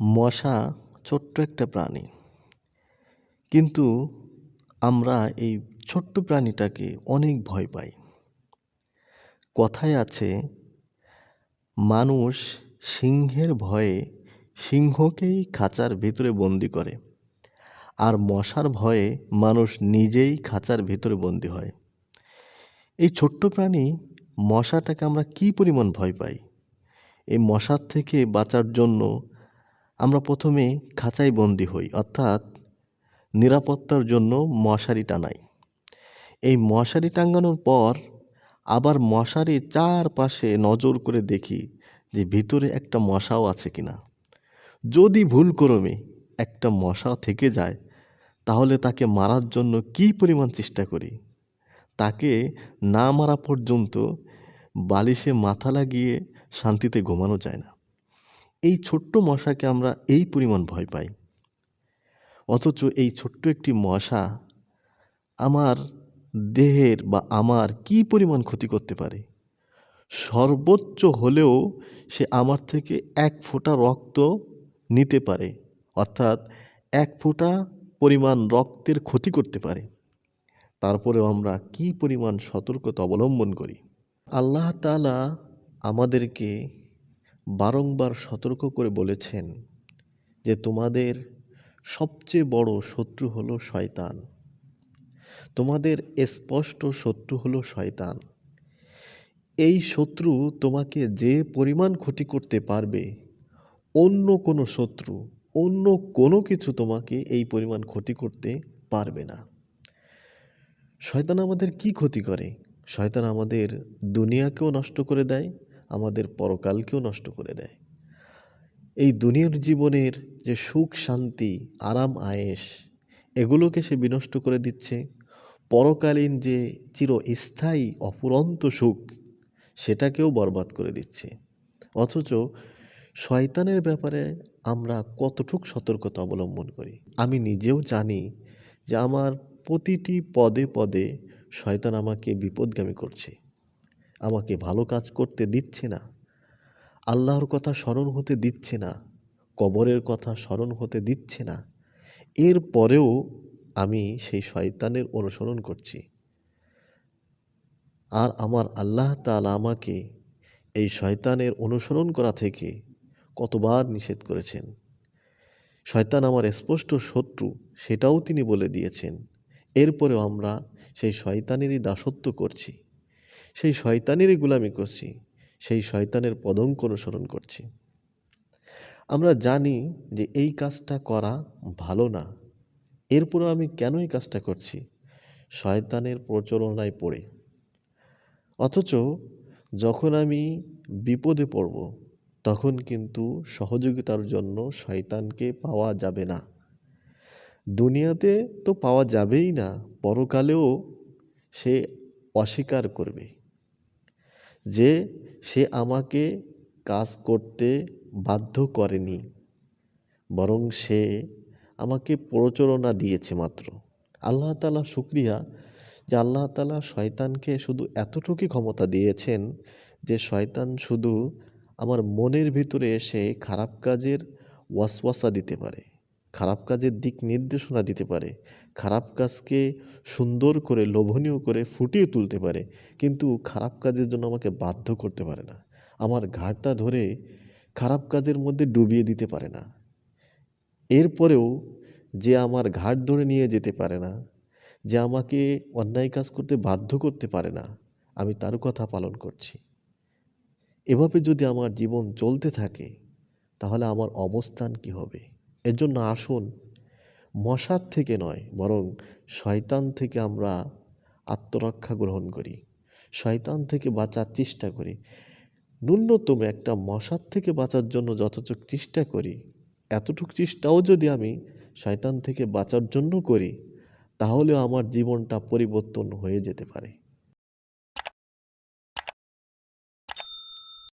মশা ছোট্ট একটা প্রাণী। কিন্তু আমরা এই ছোট্ট প্রাণীটাকে অনেক ভয় পাই। কথায় আছে, মানুষ সিংহের ভয়ে সিংহকেই খাঁচার ভিতরে বন্দি করে, আর মশার ভয়ে মানুষ নিজেই খাঁচার ভিতরে বন্দি হয়। এই ছোট্ট প্রাণী মশাটাকে আমরা কী পরিমাণ ভয় পাই? এই মশার থেকে বাঁচার জন্য আমরা প্রথমে খাঁচায় বন্দি হই, অর্থাৎ নিরাপত্তার জন্য মশারি টানাই। এই মশারি টাঙ্গানোর পর আবার মশারির চারপাশে নজর করে দেখি যে ভিতরে একটা মশাও আছে কিনা। যদি ভুল করমে একটা মশা থেকে যায়, তাহলে তাকে মারার জন্য কী পরিমাণ চেষ্টা করি? তাকে না মারা পর্যন্ত বালিশে মাথা লাগিয়ে শান্তিতে ঘুমানো যায় না। এই ছোট্ট মশাকে আমরা এই পরিমাণ ভয় পাই। অথচ এই ছোট্ট একটি মশা আমার দেহের বা আমার কি পরিমাণ ক্ষতি করতে পারে? সর্বোচ্চ হলেও সে আমার থেকে এক ফোঁটা রক্ত নিতে পারে, অর্থাৎ এক ফোঁটা পরিমাণ রক্তের ক্ষতি করতে পারে। তারপরেও আমরা কি পরিমাণ সতর্কতা অবলম্বন করি? আল্লাহ তালা আমাদেরকে বারংবার সতর্ক করে বলেছেন যে তোমাদের সবচেয়ে বড় শত্রু হলো শয়তান। তোমাদের স্পষ্ট শত্রু হলো শয়তান। এই শত্রু তোমাকে যে পরিমাণ ক্ষতি করতে পারবে, অন্য কোনো শত্রু, অন্য কোনো কিছু তোমাকে এই পরিমাণ ক্ষতি করতে পারবে না। শয়তান আমাদের কি ক্ষতি করে? শয়তান আমাদের দুনিয়াকেও নষ্ট করে দেয় আমাদের পরকালকেও নষ্ট করে দেয়। এই দুনিয়ার জীবনের যে সুখ, শান্তি, আরাম আয়েস এগুলোকে সে বিনষ্ট করে দিচ্ছে। পরকালীন যে চিরস্থায়ী অপুরন্ত সুখ, সেটাকেও বরবাদ করে দিচ্ছে। অথচ শয়তানের ব্যাপারে আমরা কতটুক সতর্কতা অবলম্বন করি? আমি নিজেও জানি যে আমার প্রতিটি পদে পদে শয়তান আমাকে বিপদগামী করছে। আমাকে ভালো কাজ করতে দিচ্ছে না। আল্লাহর কথা স্মরণ হতে দিচ্ছে না। কবরের কথা স্মরণ হতে দিচ্ছে না। এর পরেও আমি সেই শয়তানের অনুসরণ করছি। আর আমার আল্লাহ তালা আমাকে এই শয়তানের অনুসরণ করা থেকে কতবার নিষেধ করেছেন। শয়তান আমার স্পষ্ট শত্রু, সেটাও তিনি বলে দিয়েছেন। এরপরেও আমরা সেই শয়তানেরই দাসত্ব করছি। সেই শয়তানেরই গুলামি করছি, সেই শয়তানের পদঙ্ক অনুসরণ করছি। আমরা জানি যে এই কাজটা করা ভালো না, এরপরেও আমি কেন এই কাজটা করছি? শয়তানের প্রচলনায় পড়ে। অথচ যখন আমি বিপদে পড়ব, তখন কিন্তু সহযোগিতার জন্য শয়তানকে পাওয়া যাবে না। দুনিয়াতে তো পাওয়া যাবেই না, পরকালেও সে অস্বীকার করবে। যে সে আমাকে কাজ করতে বাধ্য করেনি, বরং সে আমাকে প্রচলনা দিয়েছে মাত্র। আল্লাহ তালা শুক্রিয়া যে আল্লাহ তালা শয়তানকে শুধু এতটুকুই ক্ষমতা দিয়েছেন যে শয়তান শুধু আমার মনের ভিতরে এসে খারাপ কাজের ওয়াসওয়াসা দিতে পারে। খারাপ কাজের দিক নির্দেশনা দিতে পারে, খারাপ কাজকে সুন্দর করে, লোভনীয় করে ফুটিয়ে তুলতে পারে, কিন্তু খারাপ কাজের জন্য আমাকে বাধ্য করতে পারে না। আমার ঘাটটা ধরে খারাপ কাজের মধ্যে ডুবিয়ে দিতে পারে না। এরপরেও যে আমার ঘাট ধরে নিয়ে যেতে পারে না, যে আমাকে অন্যায় কাজ করতে বাধ্য করতে পারে না, আমি তার কথা পালন করছি। এভাবে যদি আমার জীবন চলতে থাকে, তাহলে আমার অবস্থান কি হবে? এর জন্য আসুন, মশার থেকে নয়, বরং শয়তান থেকে আমরা আত্মরক্ষা গ্রহণ করি, শয়তান থেকে বাঁচার চেষ্টা করি। ন্যূনতম একটা মশার থেকে বাঁচার জন্য যতটুক চেষ্টা করি, এতটুক চেষ্টাও যদি আমি শয়তান থেকে বাঁচার জন্য করি, তাহলেও আমার জীবনটা পরিবর্তন হয়ে যেতে পারে।